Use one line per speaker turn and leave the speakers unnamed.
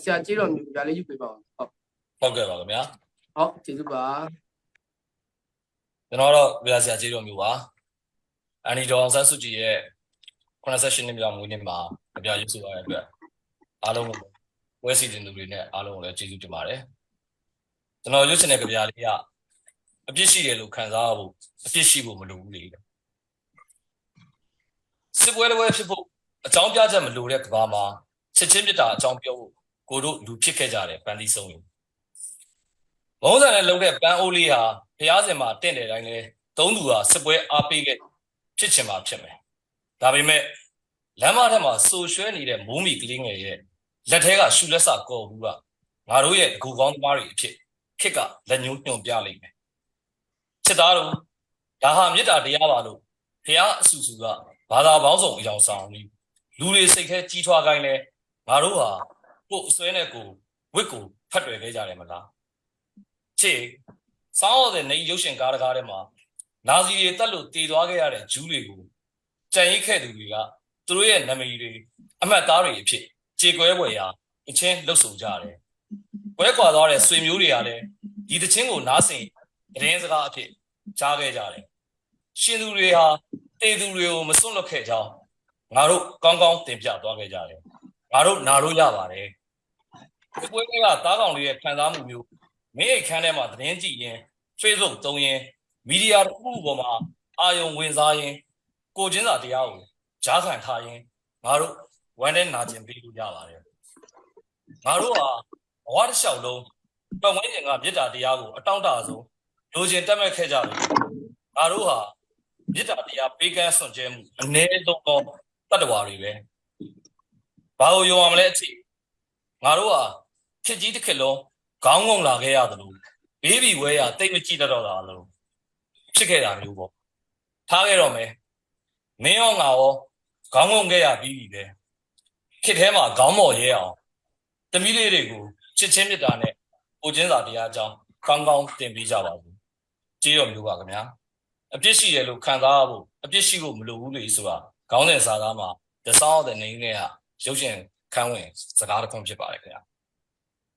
ဆရာကြီးတော်မျိုးပြလေးယူပေးပါဦးဟုတ်
ဟုတ်ကဲ့ပါခင်ဗျာ
ဟုတ်ကျေးဇူးပါ
ကျွန်တော်တော့ဗျာဆရာကြီးတော်မျိုးပါအန်ဒီဒေါအောင်ဆန်းစုကြည်ရဲ့88နှစ်မြောက်မွေးနေ့မှာအပြရုပ်စုရတဲ့အတွက်အားလုံးကိုဝဲစီတင်သူတွေနဲ့အားလုံးကိုလည်းကျေးဇူးတင်ပါတယ်ကျွန်တော်ရွတ်ချင်တဲ့ကြပြလေးကအပြစ်ရှိတယ်လို့ခံစားရဖို့အပြစ်ရှိဖို့မလိုဘူးလေစစ်ပွဲတစ်ပွဲဖြစ်ဖို့အကြောင်းပြချက်မလိုတဲ့ကဘာမှာချက်ချင်းပြတာအကြောင်းပြောဖို့ ကိုတို့လူဖြစ်ခဲ့ကြတယ်ပန်းသီးဆုံးရင်ဘုံစံနဲ့လုံတဲ့ပန်းအိုးလေးဟာဘုရားစင်မှာတင့်တယ်တိုင်းလဲသုံးသူဟာစစ်ပွဲအားပေးခဲ့ဖြစ်ချင်မှာဖြစ်မယ်ဒါပေမဲ့လမ်းမထက်မှာစိုးရွှဲနေတဲ့မိုးမီကလေးငယ်ရဲ့လက်ထဲကရှူလက်စကော်ဘူးကငါတို့ရဲ့ဂူကောင်းသမားတွေအဖြစ်ခစ်ကလက်ညှိုးညွှန်ပြလိုက်မယ်ချစ်သားတို့ဒါဟာမေတ္တာတရားပါလို့ဘုရားအဆူဆူကဘာသာပေါင်းစုံအယောင်ဆောင်ပြီးလူတွေစိတ်ထဲကြီးထွားခိုင်းလဲငါတို့ဟာ ကိုယ်အစွဲနဲ့ကိုယ်ဝစ်ကိုဖတ်တွယ်ခဲ့ကြတယ်မလားချေစောင်းရတဲ့နေရုပ်ရှင်ကားတကားထဲမှာနာဇီတွေတက်လို့တည်သွားခဲ့ရတဲ့ဂျူးတွေကိုကြံရိတ်ခဲ့သူတွေကသူတို့ရဲ့နာမည်တွေအမှတ်သားတွေအဖြစ်ကြေကွဲပွဲရာအချင်းလှုပ်ဆောင်ကြတယ်။ကွဲကွာသွားတဲ့ဆွေမျိုးတွေကလည်းဒီတချင်းကိုနားဆင်သတင်းစကားအဖြစ်ကြားခဲ့ကြတယ်။ရှင်သူတွေဟာတေသူတွေကိုမစွန့်လွတ်ခဲ့ကြောင်းငါတို့ကောင်းကောင်းတင်ပြသွားခဲ့ကြတယ်။ငါတို့နာလို့ရပါတယ်။ ဒီပွဲကတားကောင်လေးရဲ့ခံစားမှုမျိုးမင်းအိတ်ခန်းထဲမှာသတင်းကြည့်ရင် Facebook သုံးရင်မီဒီယာတစ်ခုပေါ်မှာအာယုံဝင်စားရင်ကိုချင်းစာတရားကိုကြားခံထားရင်ငါတို့ဝမ်းနဲ့နာကျင်ပေးလို့ရပါတယ်ငါတို့ဟာဘဝတစ်လျှောက်လုံးပတ်ဝန်းကျင်ကမေတ္တာတရားကိုအတောင့်တဆုံးလိုချင်တက်မဲ့ခဲ့ကြတယ်ငါတို့ဟာမေတ္တာတရားပေးကမ်းဆွန်ကျဲမှုအ ਨੇ ဆုံးသောတတ္တဝါတွေပဲဘာလို့ယုံရမလဲအချိငါတို့ဟာ ခစ်ကြီးတစ်ခစ်လုံးခေါင်းငုံလာခဲ့ရတယ်လို့ဘေးဘီဝဲရတိတ်မကြည့်တတ်တော့တာလို့ဖြစ်ခဲ့တာမျိုးပေါ့ထားခဲ့တော့မယ်မင်းရောငါရောခေါင်းငုံခဲ့ရပြီးပြီပဲခစ်ထဲမှာခေါင်းမော်ရဲအောင်တမီးလေးတွေကိုချစ်ချင်းမြတ်တာနဲ့ပူချင်းစာတရားအကြောင်းကောင်းကောင်းတင်ပေးကြပါဘူးကြေးတော်မျိုးပါခင်ဗျာအပြစ်ရှိတယ်လို့ခံစားရဖို့အပြစ်ရှိဖို့မလိုဘူးလေဆိုတာခေါင်းစဉ်စာသားမှာ The Sound of the Name နဲ့ကရုပ်ရှင်ခန်းဝင်စကားတစ်ခုဖြစ်ပါတယ်ခင်ဗျာ